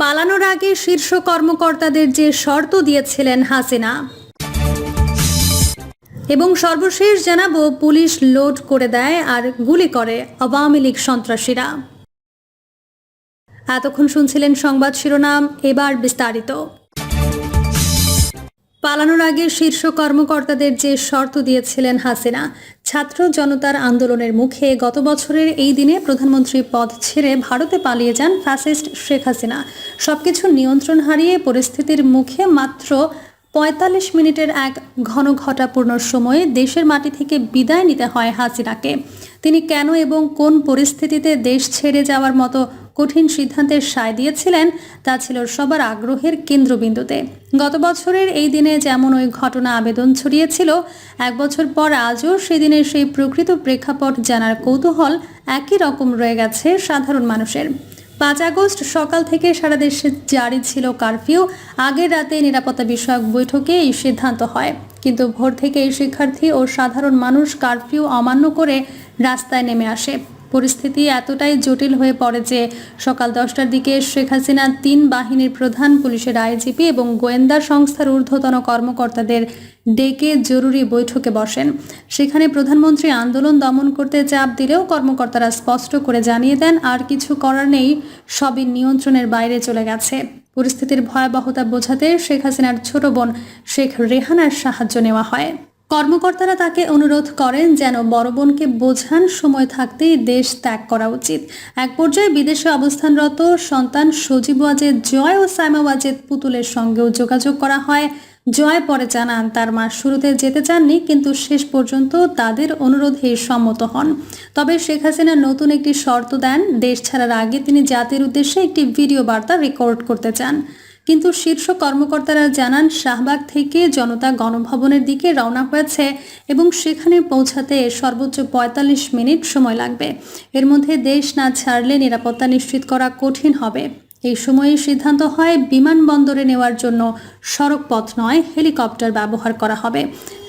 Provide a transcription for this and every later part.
পালানোর আগে শীর্ষ কর্মকর্তাদের যে শর্ত দিয়েছিলেন হাসিনা, এবং সর্বশেষ জানাব পুলিশ লোড করে দেয় আর গুলি করে আওয়ামী লীগ সন্ত্রাসীরা। এতক্ষণ শুনছিলেন সংবাদ শিরোনাম, এবার বিস্তারিত। পালানোর আগে শীর্ষ কর্মকর্তাদের যে শর্ত দিয়েছিলেন হাসিনা, ছাত্র জনতার আন্দোলনের মুখে গত বছরের এই দিনে প্রধানমন্ত্রী পদ ছেড়ে ভারতে পালিয়ে যান ফ্যাসিস্ট শেখ হাসিনা। সবকিছু নিয়ন্ত্রণ হারিয়ে পরিস্থিতির মুখে মাত্র পঁয়তাল্লিশ মিনিটের এক ঘন ঘটাপূর্ণ সময়ে দেশের মাটি থেকে বিদায় নিতে হয় হাসিনাকে। তিনি কেন এবং কোন পরিস্থিতিতে দেশ ছেড়ে যাওয়ার মতো কঠিন সিদ্ধান্তের সায় দিয়েছিলেন, তা ছিল সবার আগ্রহের কেন্দ্রবিন্দুতে। গত বছরের এই দিনে যেমন ওই ঘটনা আবেদন ছড়িয়েছিল, এক বছর পর আজও সেদিনের সেই প্রকৃত প্রেক্ষাপট জানার কৌতূহল একই রকম রয়ে গেছে সাধারণ মানুষের। পাঁচ আগস্ট সকাল থেকে সারা দেশে জারি ছিল কারফিউ। আগের রাতে নিরাপত্তা বিষয়ক বৈঠকে এই সিদ্ধান্ত হয়। কিন্তু ভোর থেকে এই শিক্ষার্থী ও সাধারণ মানুষ কারফিউ অমান্য করে রাস্তায় নেমে আসে। পরিস্থিতি এতটাই জটিল হয়ে পড়ে যে সকাল দশটার দিকে শেখ হাসিনা তিন বাহিনীর প্রধান পুলিশের আইজিপি এবং গোয়েন্দা সংস্থার ঊর্ধ্বতন কর্মকর্তাদের ডেকে জরুরি বৈঠকে বসেন। সেখানে প্রধানমন্ত্রী আন্দোলন দমন করতে চাপ দিলেও কর্মকর্তারা স্পষ্ট করে জানিয়ে দেন, আর কিছু করার নেই, সবই নিয়ন্ত্রণের বাইরে চলে গেছে। পরিস্থিতির ভয়াবহতা বোঝাতে শেখ হাসিনার ছোট বোন শেখ রেহানার সাহায্য নেওয়া হয়। কর্মকর্তারা তাকে অনুরোধ করেন যেন বড় বোনকে বোঝান, সময় থাকতেই দেশ ত্যাগ করা উচিত। এক পর্যায়ে বিদেশে অবস্থানরত সন্তান সজীব ওয়াজেদ জয় ও সাইমা ওয়াজেদ পুতুলের সঙ্গেও যোগাযোগ করা হয়। জয় পরে জানান, তার মা শুরুতে যেতে চাননি, কিন্তু শেষ পর্যন্ত তাদের অনুরোধে সম্মত হন। তবে শেখ হাসিনা নতুন একটি শর্ত দেন, দেশ ছাড়ার আগে তিনি জাতির উদ্দেশ্যে একটি ভিডিও বার্তা রেকর্ড করতে চান। কিন্তু শীর্ষ কর্মকর্তারা জানান, শাহবাগ থেকে জনতা গণভবনের দিকে রওনা হয়েছে এবং সেখানে পৌঁছাতে সর্বোচ্চ পঁয়তাল্লিশ মিনিট সময় লাগবে। এর মধ্যে দেশ না ছাড়লে নিরাপত্তা নিশ্চিত করা কঠিন হবে। এই সময়ে সিদ্ধান্ত হয়, বিমানবন্দরে নেওয়ার জন্য সড়ক পথ নয়, হেলিকপ্টার ব্যবহার করা হবে।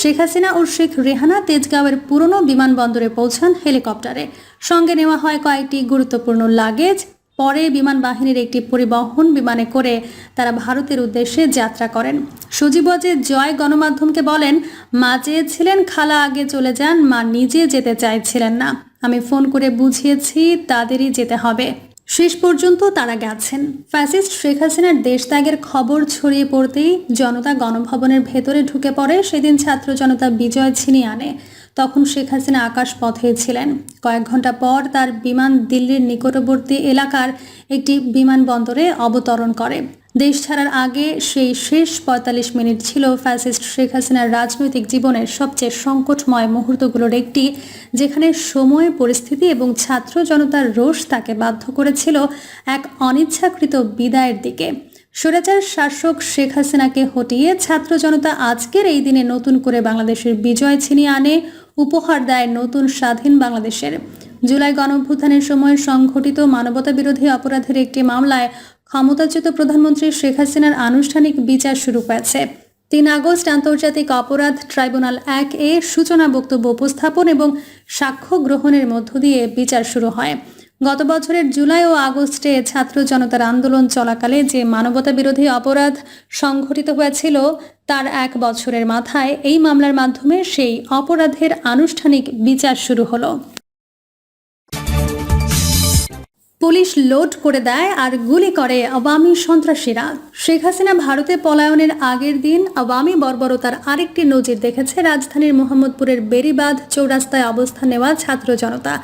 শেখ হাসিনা ও শেখ রেহানা তেজগাঁওয়ের পুরনো বিমানবন্দরে পৌঁছান হেলিকপ্টারে। সঙ্গে নেওয়া হয় কয়েকটি গুরুত্বপূর্ণ লাগেজ পরে বিমান বাহিনীর একটি পরিবহন বিমানে করে তারা ভারতের উদ্দেশ্যে যাত্রা করেন। সজীব যে জয় গণমাধ্যমকে বলেন, মা চেয়েছিলেন খালা আগে চলে যান, মা নিজে যেতে চাইছিলেন না। আমি ফোন করে বুঝিয়েছি, তাদেরই যেতে হবে। শেষ পর্যন্ত তারা গেছেন। ফ্যাসিস্ট শেখ হাসিনার দেশ ত্যাগের খবর ছড়িয়ে পড়তেই জনতা গণভবনের ভেতরে ঢুকে পড়ে, সেদিন ছাত্র জনতা বিজয় ছিনিয়ে আনে। তখন শেখ হাসিনা আকাশ পথে ছিলেন। কয়েক ঘণ্টা পর তার বিমান দিল্লির নিকটবর্তী এলাকার একটি বিমানবন্দরে অবতরণ করে। দেশ ছাড়ার আগে সেই শেষ পঁয়তাল্লিশ মিনিট ছিল ফ্যাসিস্ট শেখ হাসিনার রাজনৈতিক জীবনের সবচেয়ে সংকটময় মুহূর্তগুলোর একটি, যেখানে সময়, পরিস্থিতি এবং ছাত্র জনতার রোষ তাকে বাধ্য করেছিল এক অনিচ্ছাকৃত বিদায়ের দিকে। স্বৈরাচার শাসক শেখ হাসিনাকে হটিয়ে ছাত্র জনতা আজকের এই দিনে নতুন করে বাংলাদেশের বিজয় ছিনিয়ে আনে, উপহার দেয় নতুন স্বাধীন বাংলাদেশের। জুলাই গণঅভ্যুত্থানের সময় সংঘটিত মানবতা বিরোধী অপরাধের একটি মামলায় ক্ষমতাচ্যুত প্রধানমন্ত্রী শেখ হাসিনার আনুষ্ঠানিক বিচার শুরু হয়েছে। তিন আগস্ট আন্তর্জাতিক অপরাধ ট্রাইব্যুনাল এক এ সূচনা বক্তব্য উপস্থাপন এবং সাক্ষ্য গ্রহণের মধ্য দিয়ে বিচার শুরু হয়। গত বছরের জুলাই ও আগস্টে ছাত্র জনতার আন্দোলন চলাকালে যে মানবতা বিরোধী অপরাধ সংঘটিত হয়েছিল, তার এক বছরের মাথায় এই মামলার মাধ্যমে সেই অপরাধের আনুষ্ঠানিক বিচার শুরু হলো। পুলিশ লোড করে দেয় আর গুলি করে আওয়ামী সন্ত্রাসীরা। শেখ হাসিনা ভারতে পলায়নের আগের দিন আওয়ামী বর্বরতার আরেকটি নজির দেখেছে রাজধানীর মোহাম্মদপুরের বেরিবাঁধ চৌরাস্তায় অবস্থান নেওয়া ছাত্র জনতা।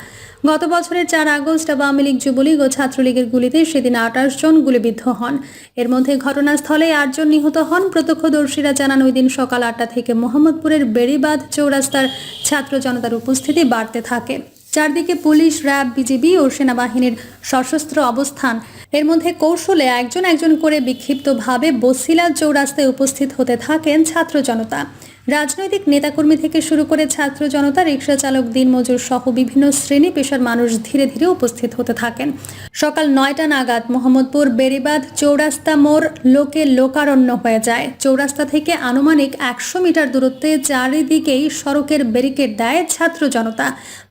গত বছরের চার আগস্ট আওয়ামী লীগ যুবলীগ ও ছাত্রলীগের গুলিতে সেদিন আঠাশ জন গুলিবিদ্ধ হন। এর মধ্যে ঘটনাস্থলে আটজন নিহত হন। প্রত্যক্ষদর্শীরা জানান, ওই দিন সকাল আটটা থেকে মোহাম্মদপুরের বেড়িবাঁধ চৌরাস্তার ছাত্র জনতার উপস্থিতি বাড়তে থাকে। চারদিকে পুলিশ, র্যাব, বিজিবি ও সেনাবাহিনীর সশস্ত্র অবস্থান। এর মধ্যে কৌশলে একজন একজন করে বিক্ষিপ্তভাবে বসিলা চৌরাস্তায় উপস্থিত হতে থাকেন ছাত্র জনতা। রাজনৈতিক নেতাকর্মী থেকে শুরু করে ছাত্র জনতা রিক্সা চালক, দিনমজুর সহ বিভিন্ন শ্রেণি পেশার মানুষ ধীরে ধীরে উপস্থিত হতে থাকেন। সকাল নয়টা নাগাদ মোহাম্মদপুর, বেরিবাদ, চৌরাস্তা মোড় লোকে লোকারণ্য হয়ে যায়। চৌরাস্তা থেকে আনুমানিক একশো মিটার দূরত্বে চারিদিকেই সড়কের ব্যারিকেড দেয় ছাত্র জনতা।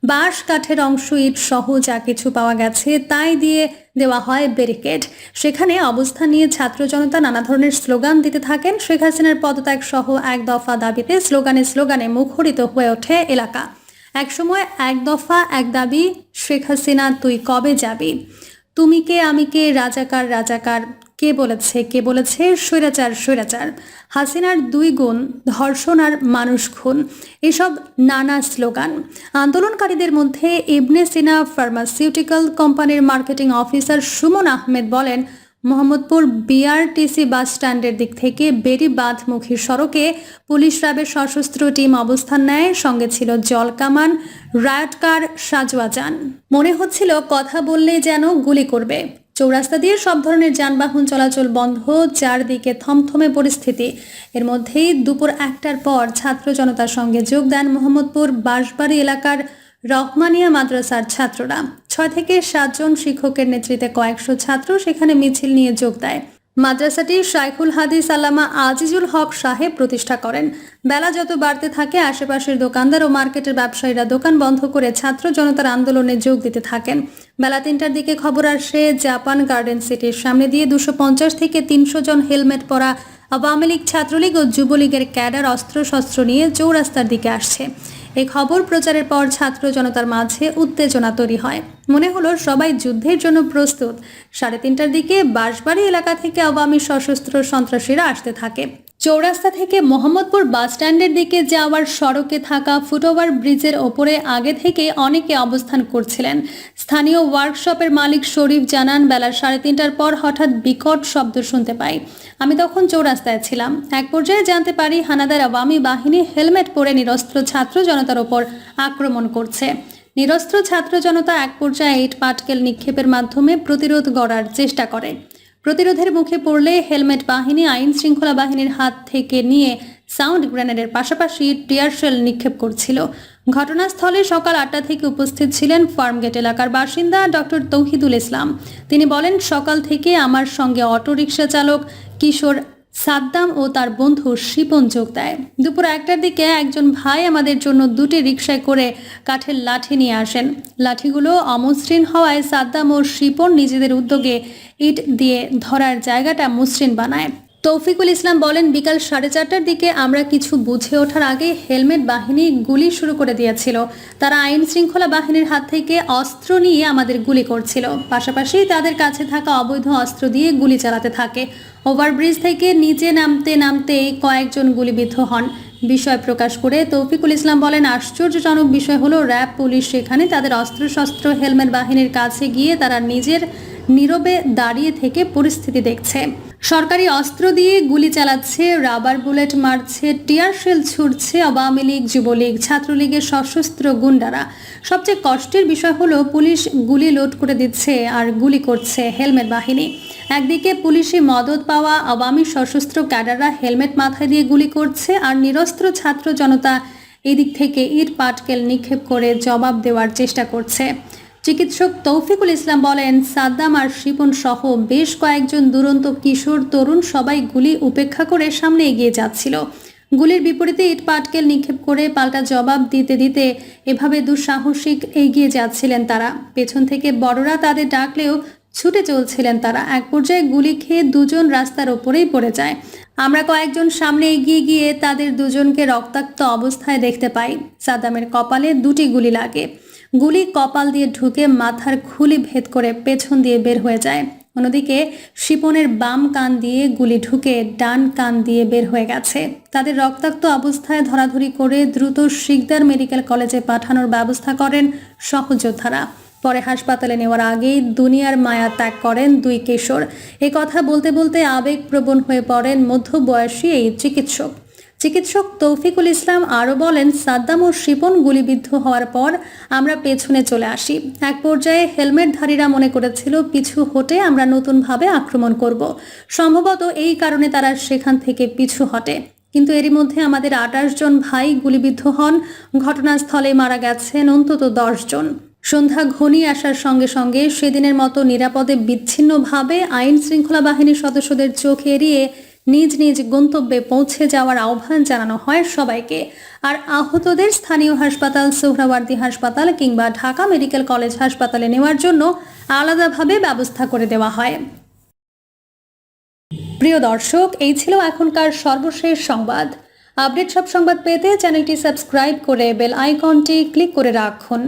বাঁশ কাঠের অংশ ইট সহ যা কিছু পাওয়া গেছে, তাই দিয়ে দেওয়া হয় ব্যারিকেড। সেখানে অবস্থান নিয়ে ছাত্র জনতা নানা ধরনের স্লোগান দিতে থাকেন। শেখ হাসিনার পদত্যাগ সহ এক দফা দাবিতে স্লোগানে স্লোগানে মুখরিত হয়ে ওঠে এলাকা। এক সময় এক দফা এক দাবি, শেখ হাসিনা, তুই কবে যাবি? তুমি কে, আমি কে, রাজাকার রাজাকার কে বলেছে কে বলেছে? স্বৈরাচার স্বৈরাচার। হাসিনার দুই গুণ, ধর্ষণ আর মানুষ খুন, এসব নানা স্লোগান। আন্দোলনকারীদের মধ্যে ইবনে সিনা ফার্মাসিউটিক্যাল কোম্পানির মার্কেটিং অফিসার সুমন আহমেদ বলেন, মোহাম্মদপুর বিআরটিসি বাস স্ট্যান্ডের দিক থেকে বেড়িবাঁধমুখী সড়কে পুলিশ র্যাবের সশস্ত্র টিম অবস্থান নেয়। সঙ্গে ছিল জলকামান রায়ট কার সাজোয়া যান। মনে হচ্ছিল কথা বললে যেন গুলি করবে। চৌরাস্তা দিয়ে সব ধরনের যানবাহন চলাচল বন্ধ, চারদিকে থমথমে পরিস্থিতি। এর মধ্যেই দুপুর একটার পর ছাত্র জনতার সঙ্গে যোগ দেন মোহাম্মদপুর বাঁশবাড়ি এলাকার রহমানিয়া মাদ্রাসার ছাত্ররা। ছয় থেকে সাতজন শিক্ষকের নেতৃত্বে কয়েকশো ছাত্র সেখানে মিছিল নিয়ে যোগ দেয়। মাদ্রাসাটি শাইখুল হাদিস আল্লামা আজিজুল হক সাহেব প্রতিষ্ঠা করেন। বেলা যত বাড়তে থাকে, আশেপাশের দোকানদার ও মার্কেটের ব্যবসায়ীরা দোকান বন্ধ করে ছাত্র জনতার আন্দোলনে যোগ দিতে থাকেন। বেলা তিনটার দিকে খবর আসে, জাপান গার্ডেন সিটির সামনে দিয়ে দুশো থেকে তিনশো জন হেলমেট পরা আওয়ামী লীগ ছাত্রলীগ ও যুবলীগের ক্যাডার অস্ত্রশস্ত্র নিয়ে চৌরাস্তার দিকে আসছে। এই খবর প্রচারের পর ছাত্র জনতার মাঝে উত্তেজনা তৈরি হয়। মনে হলো সবাই যুদ্ধের জন্য প্রস্তুত। সাড়ে তিনটার দিকে বাঁশবাড়ি এলাকা থেকে আওয়ামী সশস্ত্র সন্ত্রাসীরা আসতে থাকে। চৌরাস্তা থেকে মোহাম্মদপুর বাস স্ট্যান্ডের দিকে যাওয়ার সড়কে থাকা ফুটওভার ব্রিজের ওপরে আগে থেকে অনেকে অবস্থান করছিলেন। স্থানীয় ওয়ার্কশপের মালিক শরীফ জানান, বেলা সাড়ে তিনটার পর হঠাৎ বিকট শব্দ শুনতে পাই। আমি তখন চৌরাস্তায় ছিলাম। এক পর্যায়ে জানতে পারি, হানাদার আওয়ামী বাহিনী হেলমেট পরে নিরস্ত্র ছাত্র জনতার ওপর আক্রমণ করছে। নিরস্ত্র ছাত্র জনতা এক পর্যায়ে ইট পাটকেল নিক্ষেপের মাধ্যমে প্রতিরোধ গড়ার চেষ্টা করে। প্রতিরোধের মুখে পড়লে হেলমেট বাহিনী, আইন শৃঙ্খলা বাহিনীর হাত থেকে নিয়ে সাউন্ড গ্রেনেডের পাশাপাশি টিয়ারশেল নিক্ষেপ করছিল। ঘটনাস্থলে সকাল আটটা থেকে উপস্থিত ছিলেন ফার্মগেট এলাকার বাসিন্দা ডক্টর তৌহিদুল ইসলাম। তিনি বলেন, সকাল থেকে আমার সঙ্গে অটোরিকশা চালক কিশোর সাদ্দাম ও তার বন্ধু শিপন যোগ দেয়। দুপুর একটার দিকে একজন ভাই আমাদের জন্য দুটি রিক্সায় করে কাঠের লাঠি নিয়ে আসেন। লাঠিগুলো অমসৃণ হওয়ায় সাদ্দাম ও শিপন নিজেদের উদ্যোগে ইট দিয়ে ধরার জায়গাটা মসৃণ বানায়। তৌফিকুল ইসলাম বলেন, বিকাল সাড়ে চারটার দিকে আমরা কিছু বুঝে ওঠার আগে হেলমেট বাহিনী গুলি শুরু করে দিয়েছিল। তারা আইন শৃঙ্খলা বাহিনীর হাত থেকে অস্ত্র নিয়ে আমাদের গুলি করছিল। পাশাপাশি তাদের কাছে থাকা অবৈধ অস্ত্র দিয়ে গুলি চালাতে থাকে। ওভারব্রিজ থেকে নিচে নামতে নামতে কয়েকজন গুলিবিদ্ধ হন। বিষয় প্রকাশ করে তৌফিকুল ইসলাম বলেন, আশ্চর্যজনক বিষয় হলো, র্যাব, পুলিশ সেখানে তাদের অস্ত্রশস্ত্র, হেলমেট বাহিনীর কাছে গিয়ে তারা নিজের নীরবে দাঁড়িয়ে থেকে পরিস্থিতি দেখছে। সরকারি অস্ত্র দিয়ে গুলি চালাচ্ছে, রাবার বুলেট মারছে, টিয়ার শেল ছুটছে আওয়ামী লীগ, যুবলীগ, ছাত্রলীগের সশস্ত্র গুন্ডারা। সবচেয়ে কষ্টের বিষয় হলো পুলিশ গুলি লোড করে দিচ্ছে আর গুলি করছে হেলমেট বাহিনী। একদিকে পুলিশি মদত পাওয়া আওয়ামী সশস্ত্র ক্যাডাররা হেলমেট মাথায় দিয়ে গুলি করছে আর নিরস্ত্র ছাত্র জনতা এদিক থেকে ইট পাটকেল নিক্ষেপ করে জবাব দেওয়ার চেষ্টা করছে। চিকিৎসক তৌফিকুল ইসলাম বলেন, সাদ্দাম আর শিপন সহ বেশ কয়েকজন দুরন্ত কিশোর তরুণ সবাই গুলি উপেক্ষা করে সামনে এগিয়ে যাচ্ছিল। গুলির বিপরীতে ইট পাটকেল নিক্ষেপ করে পাল্টা জবাব দিতে দিতে এভাবে দুঃসাহসিক এগিয়ে যাচ্ছিলেন তারা। পেছন থেকে বড়রা তাদের ডাকলেও ছুটে চলছিলেন তারা। এক পর্যায়ে গুলি খেয়ে দুজন রাস্তার ওপরেই পড়ে যায়। আমরা কয়েকজন সামনে এগিয়ে গিয়ে তাদের দুজনকে রক্তাক্ত অবস্থায় দেখতে পাই। সাদ্দামের কপালে দুটি গুলি লাগে। গুলি কপাল দিয়ে ঢুকে মাথার খুলি ভেদ করে পেছন দিয়ে বের হয়ে যায়। অন্যদিকে শিপনের বাম কান দিয়ে গুলি ঢুকে ডান কান দিয়ে বের হয়ে গেছে। তাদের রক্তাক্ত অবস্থায় ধরাধরি করে দ্রুত শিকদার মেডিকেল কলেজে পাঠানোর ব্যবস্থা করেন সহযোদ্ধারা। পরে হাসপাতালে নেওয়ার আগেই দুনিয়ার মায়া ত্যাগ করেন দুই কিশোর। এ কথা বলতে বলতে আবেগপ্রবণ হয়ে পড়েন মধ্যবয়সী এই চিকিৎসক। চিকিৎসক তৌফিকুল ইসলাম আরও বলেন, সাদ্দাম ও শিপন গুলিবিদ্ধ হওয়ার পর আমরা পেছনে চলে আসি। এক পর্যায়ে হেলমেটধারীরা মনে করেছিল, পিছু হটে আমরা নতুনভাবে আক্রমণ করব। সম্ভবত এই কারণে তারা সেখান থেকে পিছু হটে। কিন্তু এরই মধ্যে আমাদের আঠাশ জন ভাই গুলিবিদ্ধ হন। ঘটনাস্থলে মারা গেছেন অন্তত দশ জন। সন্ধ্যা ঘনিয়ে আসার সঙ্গে সঙ্গে সেদিনের মতো নিরাপদে বিচ্ছিন্নভাবে আইন শৃঙ্খলা বাহিনীর সদস্যদের চোখ এড়িয়ে নিজ নিজ গন্তব্যে পৌঁছে যাওয়ার আহ্বান জানানো হয় সবাইকে। আর আহতদের স্থানীয় হাসপাতাল, সোহরাওয়ার্দী হাসপাতাল কিংবা ঢাকা মেডিকেল কলেজ হাসপাতালে নেওয়ার জন্য আলাদাভাবে ব্যবস্থা করে দেওয়া হয়। প্রিয় দর্শক, এই ছিল এখনকার সর্বশেষ সংবাদ। আপডেট সব সংবাদ পেতে চ্যানেলটি সাবস্ক্রাইব করে বেল আইকনটি ক্লিক করে রাখুন।